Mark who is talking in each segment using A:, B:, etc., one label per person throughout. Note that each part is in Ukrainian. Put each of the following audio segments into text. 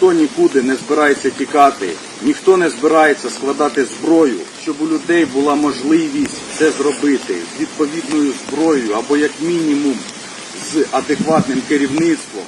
A: ніхто нікуди не збирається тікати, ніхто не збирається складати зброю, щоб у людей була можливість це зробити з відповідною зброєю або як мінімум з адекватним керівництвом.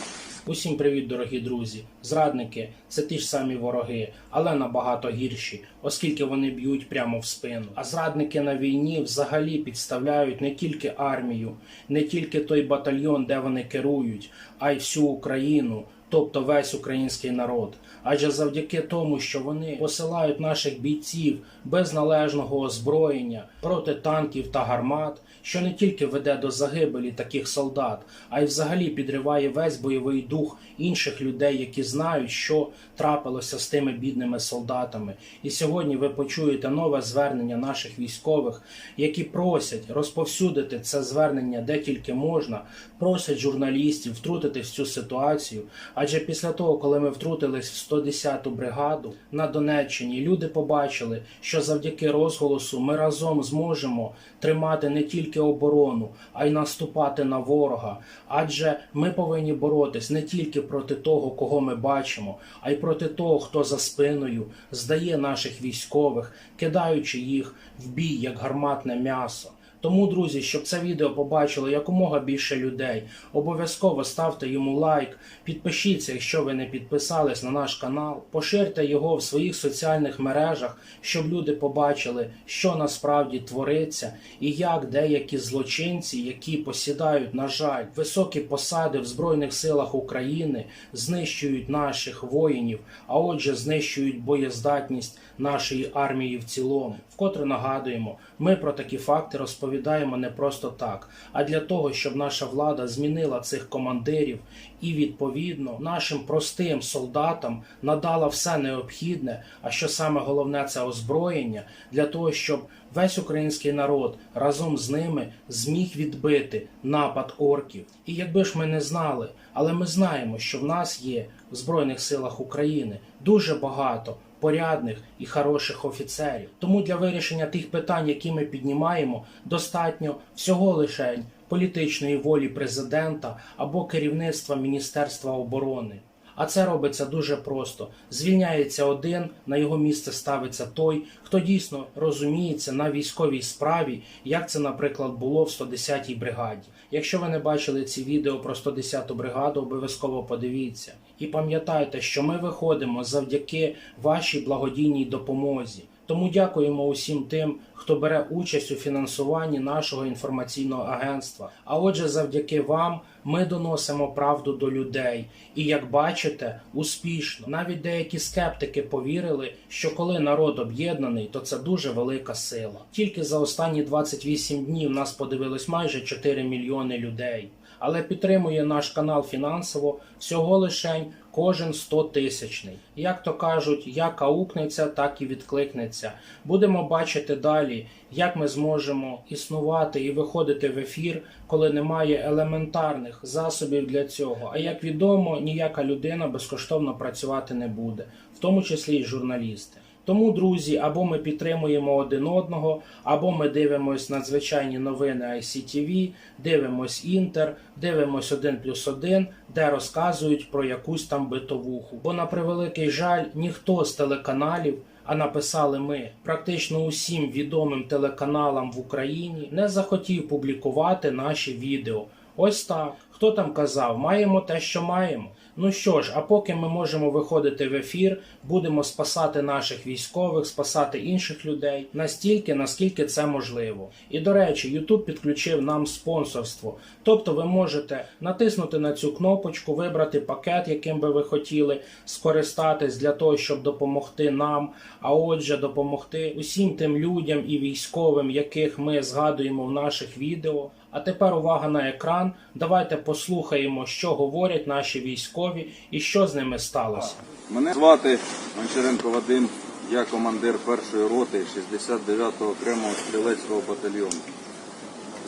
B: Усім привіт, дорогі друзі! Зрадники це ті ж самі вороги, але набагато гірші, оскільки вони б'ють прямо в спину. А зрадники на війні взагалі підставляють не тільки армію, не тільки той батальйон, де вони керують, а й всю Україну. Тобто весь український народ, адже завдяки тому, що вони посилають наших бійців без належного озброєння проти танків та гармат, що не тільки веде до загибелі таких солдат, а й взагалі підриває весь бойовий дух інших людей, які знають, що трапилося з тими бідними солдатами. І сьогодні ви почуєте нове звернення наших військових, які просять розповсюдити це звернення де тільки можна, просять журналістів втрутити в цю ситуацію. Адже після того, коли ми втрутились в 110-ту бригаду на Донеччині, люди побачили, що завдяки розголосу ми разом зможемо тримати не тільки оборону, а й наступати на ворога. Адже ми повинні боротись не тільки проти того, кого ми бачимо, а й проти того, хто за спиною здає наших військових, кидаючи їх в бій як гарматне м'ясо. Тому, друзі, щоб це відео побачило якомога більше людей, обов'язково ставте йому лайк, підпишіться, якщо ви не підписались на наш канал, поширте його в своїх соціальних мережах, щоб люди побачили, що насправді твориться, і як деякі злочинці, які посідають, на жаль, високі посади в Збройних силах України, знищують наших воїнів, а отже, знищують боєздатність нашої армії в цілому. Вкотре нагадуємо, ми про такі факти розповідаємо не просто так, а для того, щоб наша влада змінила цих командирів і відповідно нашим простим солдатам надала все необхідне, а що саме головне це озброєння, для того, щоб весь український народ разом з ними зміг відбити напад орків. І якби ж ми не знали, але ми знаємо, що в нас є в Збройних силах України дуже багато порядних і хороших офіцерів. Тому для вирішення тих питань, які ми піднімаємо, достатньо всього лише політичної волі президента або керівництва Міністерства оборони. А це робиться дуже просто: звільняється один, на його місце ставиться той, хто дійсно розуміється на військовій справі, як це, наприклад, було в 110-й бригаді. Якщо ви не бачили ці відео про 110-ту бригаду, обов'язково подивіться. І пам'ятайте, що ми виходимо завдяки вашій благодійній допомозі. Тому дякуємо усім тим, хто бере участь у фінансуванні нашого інформаційного агентства. А отже, завдяки вам ми доносимо правду до людей. І як бачите, успішно. Навіть деякі скептики повірили, що коли народ об'єднаний, то це дуже велика сила. Тільки за останні 28 днів нас подивилось майже 4 мільйони людей. Але підтримує наш канал фінансово всього лишень кожен 100 тисячний. Як то кажуть, як аукнеться, так і відкликнеться. Будемо бачити далі, як ми зможемо існувати і виходити в ефір, коли немає елементарних засобів для цього. А як відомо, ніяка людина безкоштовно працювати не буде, в тому числі й журналісти. Тому, друзі, або ми підтримуємо один одного, або ми дивимось надзвичайні новини ICTV, дивимось Інтер, дивимось 1 плюс 1, де розказують про якусь там битовуху. Бо, на превеликий жаль, ніхто з телеканалів, а написали ми практично усім відомим телеканалам в Україні, не захотів публікувати наші відео. Ось так. Хто там казав, маємо те, що маємо. Ну що ж, а поки ми можемо виходити в ефір, будемо спасати наших військових, спасати інших людей настільки, наскільки це можливо. І до речі, YouTube підключив нам спонсорство. Тобто ви можете натиснути на цю кнопочку, вибрати пакет, яким би ви хотіли скористатись для того, щоб допомогти нам, а отже, допомогти усім тим людям і військовим, яких ми згадуємо в наших відео. А тепер увага на екран. Давайте послухаємо, що говорять наші військові і що з ними сталося.
A: Мене звати Гончаренко Вадим, я командир першої роти 69-го окремого стрілецького батальйону.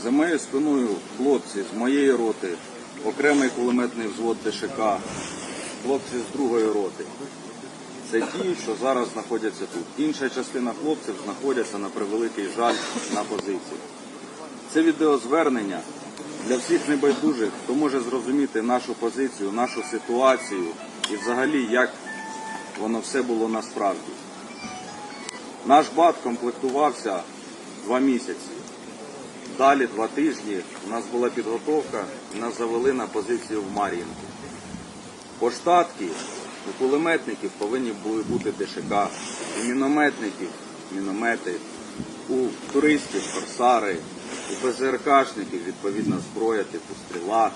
A: За моєю спиною хлопці з моєї роти, окремий кулеметний взвод ДШК, хлопці з другої роти. Це ті, що зараз знаходяться тут. Інша частина хлопців знаходяться на превеликий жаль на позиції. Це відеозвернення для всіх небайдужих, хто може зрозуміти нашу позицію, нашу ситуацію і взагалі як воно все було насправді. Наш бат комплектувався два місяці. Далі два тижні у нас була підготовка, і нас завели на позицію в Мар'їнку. По штатки у кулеметників повинні були бути ДШК, у мінометників міномети, у туристів корсари, у ПЗРКшників відповідна зброя, типу стріла.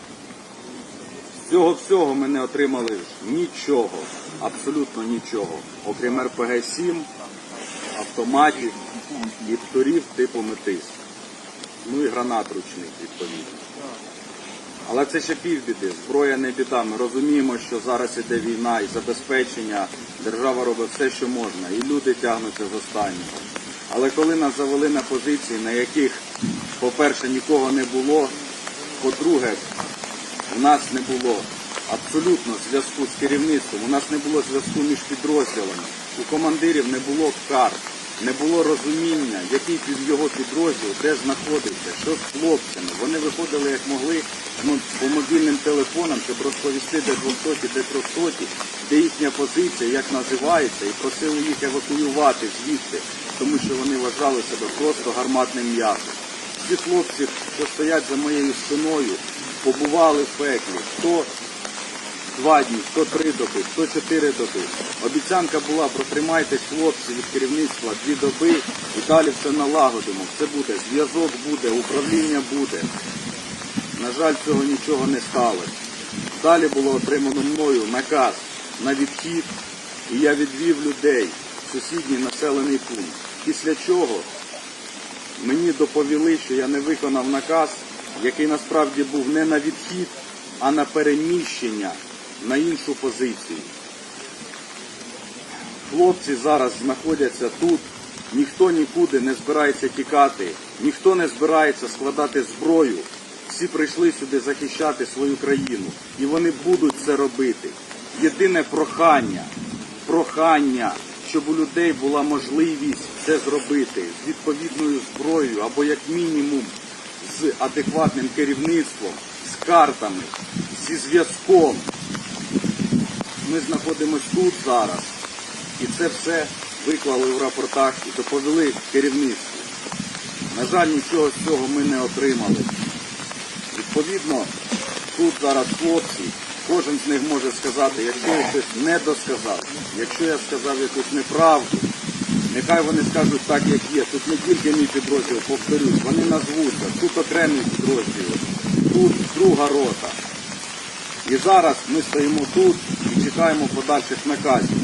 A: З цього всього ми не отримали нічого, абсолютно нічого, окрім РПГ-7, автоматів і типу метис. Ну і гранат ручних відповідно. Але це ще півбіди. Зброя не біда. Ми розуміємо, що зараз іде війна і забезпечення. Держава робить все, що можна, і люди тягнуться з останнього. Але коли нас завели на позиції, на яких, по-перше, нікого не було, по-друге, у нас не було абсолютно зв'язку з керівництвом, у нас не було зв'язку між підрозділами, у командирів не було карт, не було розуміння, який під його підрозділ, де знаходиться, що з хлопцями. Вони виходили як могли ну, по мобільним телефонам, щоб розповісти, де 200, де 300, де їхня позиція, як називається, і просили їх евакуювати звідти, тому що вони вважали себе просто гарматним м'ясом. Ці хлопці, що стоять за моєю спиною, побували в пеклі. Хто два дні, хто три доби, хто чотири доби. Обіцянка була, протримайтесь, хлопці, від керівництва дві доби і далі все налагодимо. Все буде, зв'язок буде, управління буде. На жаль, цього нічого не сталося. Далі було отримано мною наказ на відхід, і я відвів людей в сусідній населений пункт. Після чого мені доповіли, що я не виконав наказ, який насправді був не на відхід, а на переміщення на іншу позицію. Хлопці зараз знаходяться тут, ніхто нікуди не збирається тікати, ніхто не збирається складати зброю. Всі прийшли сюди захищати свою країну, і вони будуть це робити. Єдине прохання, прохання, щоб у людей була можливість це зробити з відповідною зброєю або як мінімум з адекватним керівництвом, з картами, зі зв'язком. Ми знаходимося тут зараз, і це все виклали в рапортах і доповіли керівництву. На жаль, нічого з цього ми не отримали. Відповідно, тут зараз хлопці, кожен з них може сказати, якщо я щось не досказав, якщо я сказав якусь неправду, нехай вони скажуть так, як є. Тут не тільки мій підрозділ, повторюсь, вони назвуться, тут окремі підрозділи, тут друга рота. І зараз ми стоїмо тут і чекаємо подальших наказів.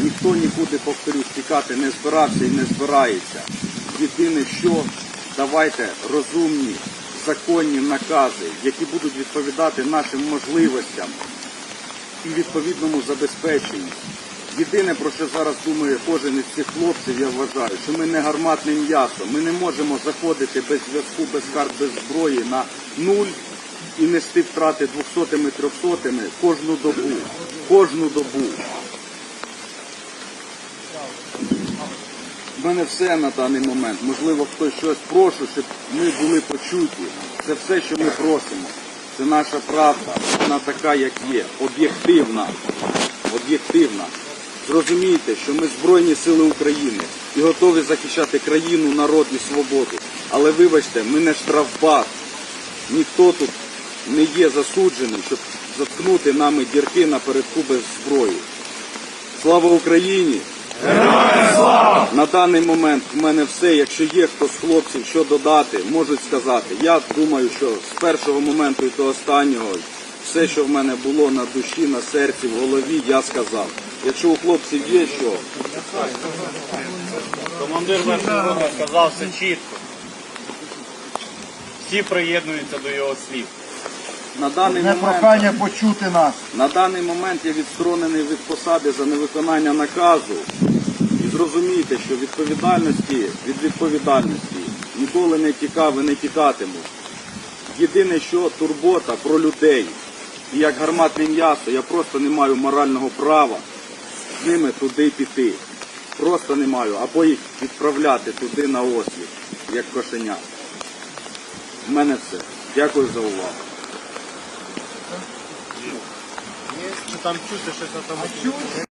A: Ніхто нікуди, повторюсь, тікати не збирався і не збирається. Єдине, що давайте розумні, законні накази, які будуть відповідати нашим можливостям і відповідному забезпеченню. Єдине, про що зараз думає кожен із цих хлопців, я вважаю, що ми не гарматне м'ясо. Ми не можемо заходити без зв'язку, без карт, без зброї на нуль і нести втрати двохсотими, трьохсотими кожну добу. Кожну добу. В мене все на даний момент. Можливо, хтось щось прошу, щоб ми були почуті. Це все, що ми просимо. Це наша правда. Вона така, як є. Об'єктивна. Об'єктивна. Зрозумійте, що ми Збройні Сили України і готові захищати країну, народ і свободу. Але вибачте, ми не штрафбат. Ніхто тут не є засуджений, щоб заткнути нами дірки напередку без зброї. Слава Україні! На даний момент в мене все. Якщо є хто з хлопців що додати, можуть сказати. Я думаю, що з першого моменту і до останнього все, що в мене було на душі, на серці, в голові, я сказав. Якщо у хлопців є що,
C: Командир Верховного сказав все чітко. Всі приєднуються до його слів.
A: на даний
D: Не
A: момент
D: почути нас.
A: На даний момент я відсторонений від посади за невиконання наказу. І зрозумійте, що відповідальності від відповідальності ніколи не тікав і не тікатиму. Єдине, що турбота про людей. І як гарматне м'ясо, я просто не маю морального права з ними туди піти. Просто не маю. Або їх відправляти туди на осліп, як кошеня. В мене все. Дякую за увагу.
C: Чи там чути щось автоматично?